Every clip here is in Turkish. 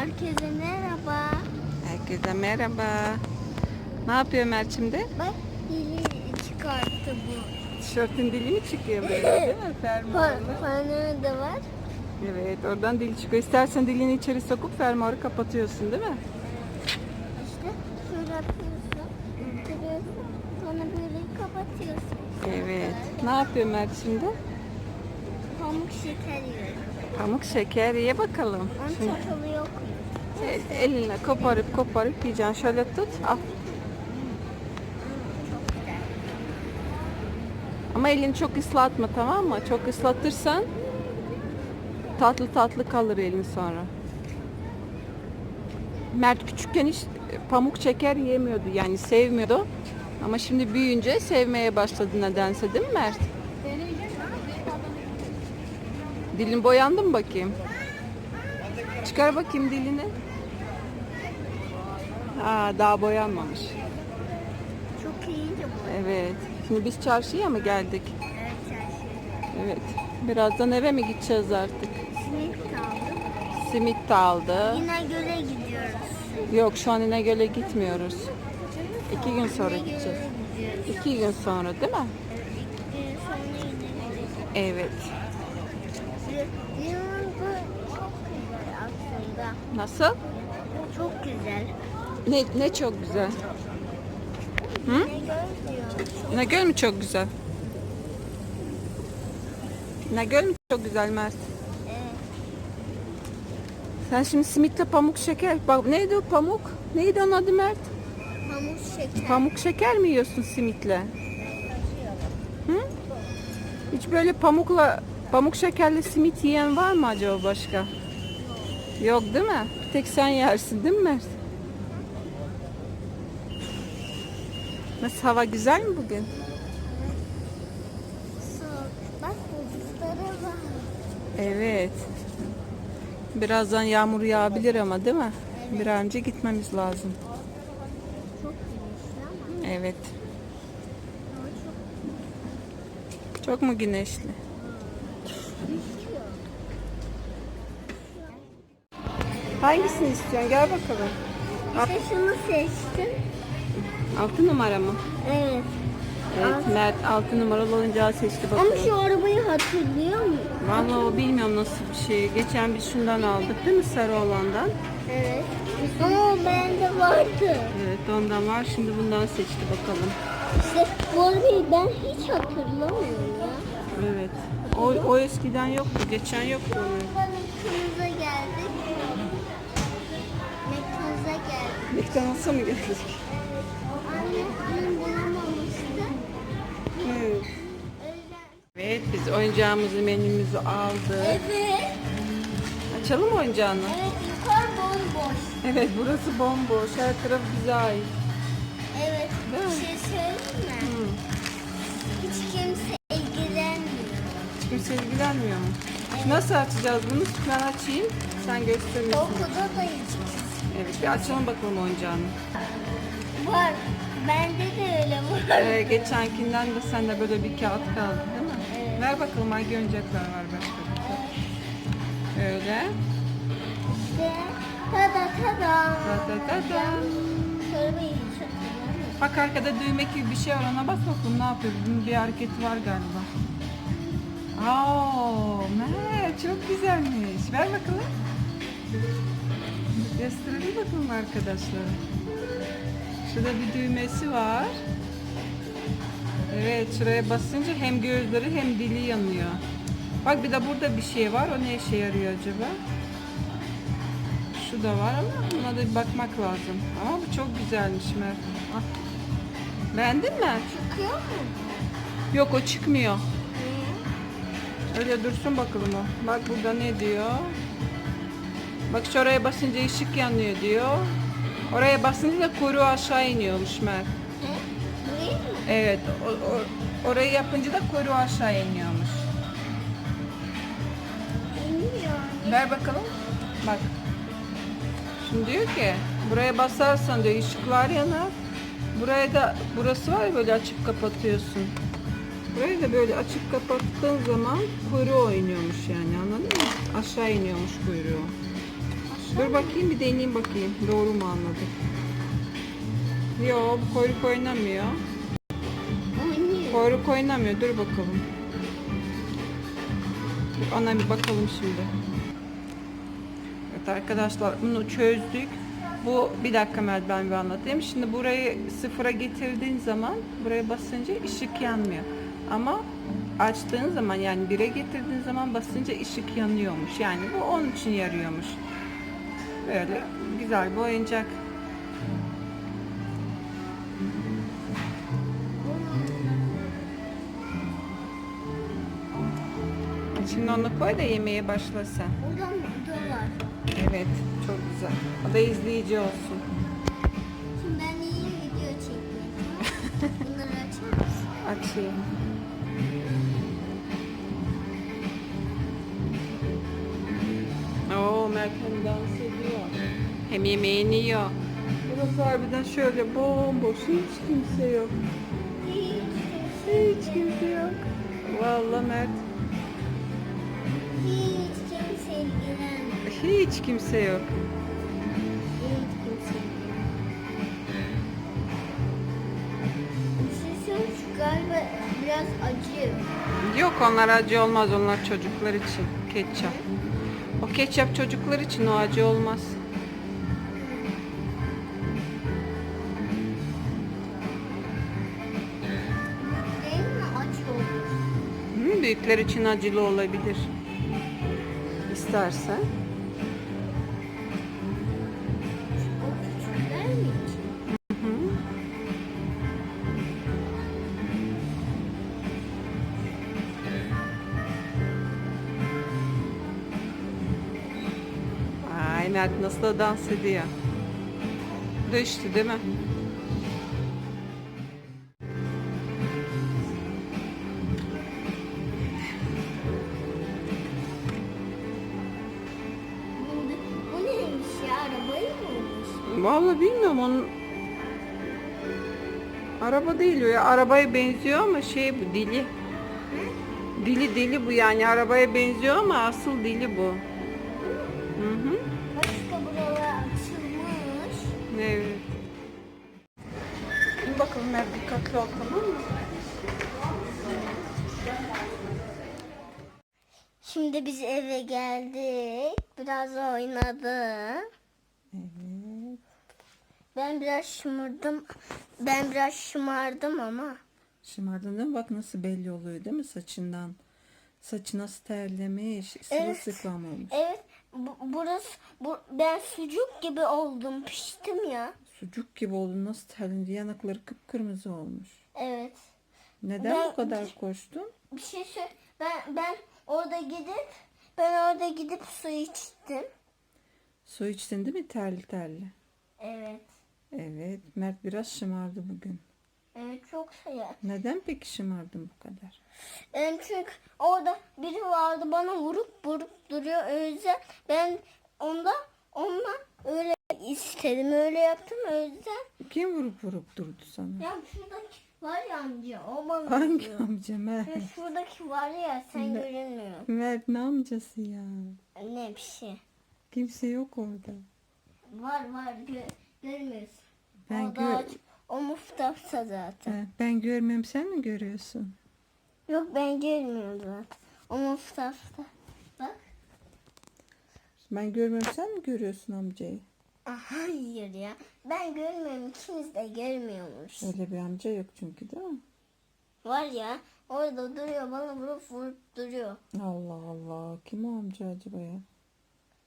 Herkese merhaba. Herkese merhaba. Ne yapıyor Mert şimdi? Bak dili çıkarttı bu. Tişörtün dili mi çıkıyor böyle değil mi? Fermuarlı. Pa- Panör da var. Evet oradan dil çıkıyor. İstersen dilini içeri sokup fermuarı kapatıyorsun değil mi? İşte şöyle yapıyorsun. Bitiriyorsun. Sonra böyle kapatıyorsun. Evet. Ne yapıyor Mert şimdi? Pamuk şeker yiyor. Pamuk şeker ye bakalım. Şimdi çatalı yok el- elinle koparıp koparıp yiyeceksin. Şöyle tut. Al. Ama elini çok ıslatma tamam mı? Çok ıslatırsan tatlı tatlı kalır elin sonra. Mert küçükken hiç pamuk şeker yemiyordu yani sevmiyordu. Ama şimdi büyüyünce sevmeye başladı nedense değil mi Mert? Dilin boyandı mı bakayım? Çıkar bakayım dilini. Aa, daha boyanmamış. Çok iyiydi bu. Evet. Şimdi biz çarşıya mı geldik? Evet çarşı. Evet. Birazdan eve mi gideceğiz artık? Simit kaldı. Simit de aldı. Yine göle gidiyoruz. Yok şu an İnegöl'e gitmiyoruz. İki gün sonra İnegöl'e gideceğiz. İki gün sonra değil mi? İki gün sonra İnegöl'e Evet. Limon bu çok güzel aslında. Nasıl? Çok güzel. Ne, ne çok güzel. Hı? İnegöl mü çok güzel? İnegöl mü çok güzel Mert? Evet. Sen şimdi simitle pamuk şeker. Bak neydi o pamuk? Neydi onun adı Mert? Pamuk şeker. Pamuk şeker mi yiyorsun simitle? Hı? Hiç böyle pamukla pamuk şekerli simit yiyen var mı acaba başka? Yok değil mi? Bir tek sen yersin değil mi Mert? Nasıl hava güzel mi bugün? Evet. Birazdan yağmur yağabilir ama değil mi? Bir an önce gitmemiz lazım. Evet. Çok mu güneşli? Hangisini istiyorsun? Gel bakalım. İşte şunu seçtim. Altı numara mı? Evet. Evet, Mert altı numaralı oyuncağı seçti Ama bakalım. şu arabayı hatırlıyor musun? Vallahi o bilmiyorum nasıl bir şey. Geçen biz şundan aldık değil mi sarı olandan? Evet. Ama o bende vardı. Evet ondan var. Şimdi bundan seçti bakalım. İşte bu arabayı ben hiç hatırlamıyorum ya. Evet. O, o eskiden yoktu. Geçen yoktu onun. McDonald's'a geldik. McDonald's'a geldik. McDonald's'a mı geldik? Anne dün bulamamıştı. Evet. Evet biz oyuncağımızı menümüzü aldık. Evet. Açalım mı oyuncağını? Evet yukarı bomboş. Evet burası bomboş. Her taraf bize ait. Evet. Değil mi? Bir şey söyleyeyim mi? Hiç kimse kimse ilgilenmiyor mu? Nasıl açacağız bunu? Ben açayım. Sen gösterirsin. Okulda da kimse. Evet bir açalım bakalım oyuncağını. Var. Bende de öyle var. Ee, geçenkinden de sende böyle bir kağıt kaldı değil mi? Evet. Ver bakalım hangi oyuncaklar var başka. Öyle. İşte tada tada. Ta ta ta ta. Söylemeyi hiç hatırlamıyorum. Bak arkada düğme gibi bir şey var ona bas bakalım ne yapıyor. Bunun bir hareketi var galiba. Aa, Mert çok güzelmiş. Ver bakalım. Gösterelim bakalım arkadaşlar. Şurada bir düğmesi var. Evet şuraya basınca hem gözleri hem dili yanıyor. Bak bir de burada bir şey var. O ne işe yarıyor acaba? Şu da var ama buna da bir bakmak lazım. Ama bu çok güzelmiş Mert. Ah. Beğendin mi? Çıkıyor mu? Yok o çıkmıyor. Öyle dursun bakalım o. Bak burada ne diyor? Bak şuraya basınca ışık yanıyor diyor. Oraya basınca da kuyruğu aşağı iniyormuş Mert. Evet, o, o- orayı yapınca da kuyruğu aşağı iniyormuş. Ver bakalım. Bak. Şimdi diyor ki buraya basarsan diyor ışıklar yanar. Buraya da burası var ya böyle açıp kapatıyorsun. Burayı da böyle açıp kapattığın zaman kuyruğu oynuyormuş yani anladın mı? Aşağı iniyormuş kuyruğu. Dur bakayım bir deneyeyim bakayım. Doğru mu anladım? Yo bu kuyruk oynamıyor. Oynuyor. Kuyruk oynamıyor. Dur bakalım. Ona bir bakalım şimdi. Evet arkadaşlar bunu çözdük. Bu bir dakika Mel ben bir anlatayım. Şimdi burayı sıfıra getirdiğin zaman buraya basınca ışık yanmıyor. Ama açtığın zaman yani bire getirdiğin zaman basınca ışık yanıyormuş. Yani bu onun için yarıyormuş. Böyle güzel bir oyuncak. Şimdi onu koy da yemeğe başlasın. Var. Evet, çok güzel. O da izleyici olsun. Şimdi ben iyi video çekeyim. Bunları açar mısın? Açayım. Hem yemeğini yiyor. Burası harbiden şöyle bomboş. Hiç kimse yok. Hiç kimse yok. Vallahi Mert. Hiç kimse ilgilenmiyor. Hiç kimse yok. Hiç kimse ilgilenmiyor. Şey galiba biraz acı. Yok onlar acı olmaz. Onlar çocuklar için. Ketçap. O ketçap çocuklar için o acı olmaz. Büyükler için acılı olabilir. Hı. Ay Mert nasıl da dans ediyor. Düştü değil mi? Vallahi bilmiyorum onun araba değil o ya arabaya benziyor ama şey bu dili dili dili bu yani arabaya benziyor ama asıl dili bu. Hı hı. Başka buralar açılmış. Evet. Dur bakalım Mert dikkatli ol tamam mı? Şimdi biz eve geldik. Biraz oynadık. Evet. Ben biraz şımardım. Ben biraz şımardım ama. Şımardın değil mi? Bak nasıl belli oluyor değil mi saçından? Saçı nasıl terlemiş, sırılsıklam olmuş. Evet, bu, burası bu, ben sucuk gibi oldum, piştim ya. Sucuk gibi oldu nasıl terlendi yanakları kıpkırmızı olmuş. Evet. Neden Ben- bu kadar koştun? Bir şey söyle. Ben ben orada gidip ben orada gidip su içtim. Su içtin değil mi terli terli? Evet. Evet, Mert biraz şımardı bugün. Evet çok şey. Neden peki şımardın bu kadar? Ben çünkü orada biri vardı bana vurup vurup duruyor. O yüzden ben onda onunla öyle istedim. Öyle yaptım o yüzden. Kim vurup vurup durdu sana? Ya şuradaki var ya amca o bana Hangi vuruyor. amca Mert? Ya şuradaki var ya sen Ne? görünmüyorsun. Mert ne amcası ya? Ne bir şey. Kimse yok orada. Var var gö görmüyorsun. Ben o gör- o muftapsa zaten. Ben görmem sen mi görüyorsun? Yok ben görmüyorum zaten. O muftapsa. Bak. Ben görmem sen mi görüyorsun amcayı? Hayır ya. Ben görmüyorum. İkimiz de görmüyormuş. Öyle bir amca yok çünkü değil mi? Var ya. Orada duruyor. Bana vurup vurup duruyor. Allah Allah. Kim o amca acaba ya?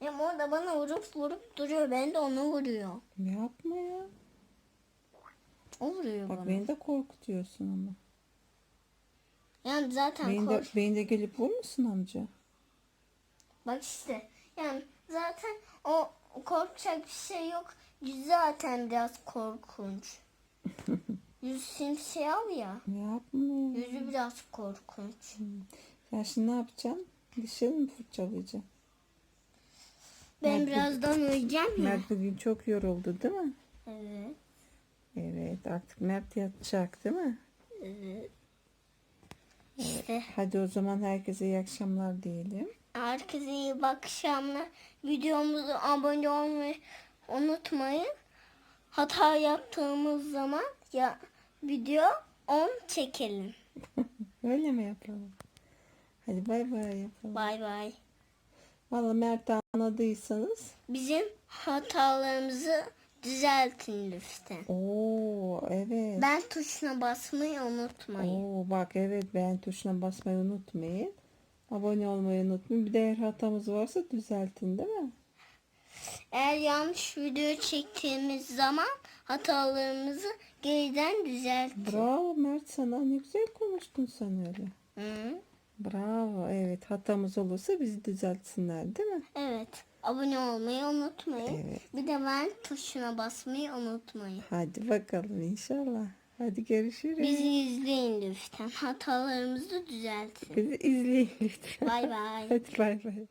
Ya orada bana vurup vurup duruyor. Ben de onu vuruyor. Yapma ya. O vuruyor Bak beni de korkutuyorsun ama. Yani zaten Beni de, kork. beni de gelip vurmuşsun amca. Bak işte. Yani zaten o korkacak bir şey yok. Yüzü zaten biraz korkunç. Yüzü simsiyah ya. Yapma ya. Yüzü biraz korkunç. Sen şimdi ne yapacaksın? Dişini mi fırçalayacaksın? Ben Mert- birazdan uyuyacağım ya. Mert bugün çok yoruldu değil mi? Evet. Evet artık Mert yatacak değil mi? Evet. İşte Hadi o zaman herkese iyi akşamlar diyelim. Herkese iyi akşamlar. Videomuza abone olmayı unutmayın. Hata yaptığımız zaman ya video 10 çekelim. Öyle mi yapalım? Hadi bay bay yapalım. Bay bay. Valla Mert'i anladıysanız. Bizim hatalarımızı düzeltin lütfen. Oo evet. Ben tuşuna basmayı unutmayın. Oo bak evet beğen tuşuna basmayı unutmayın. Abone olmayı unutmayın. Bir de eğer hatamız varsa düzeltin değil mi? Eğer yanlış video çektiğimiz zaman hatalarımızı geriden düzeltin. Bravo Mert sana ne güzel konuştun sen öyle. Hı? Bravo evet hatamız olursa bizi düzeltsinler değil mi? Evet. Abone olmayı unutmayın. Evet. Bir de ben tuşuna basmayı unutmayın. Hadi bakalım inşallah. Hadi görüşürüz. Bizi izleyin lütfen. Hatalarımızı düzeltin. Bizi izleyin lütfen. Bay bay. Hadi bay bay.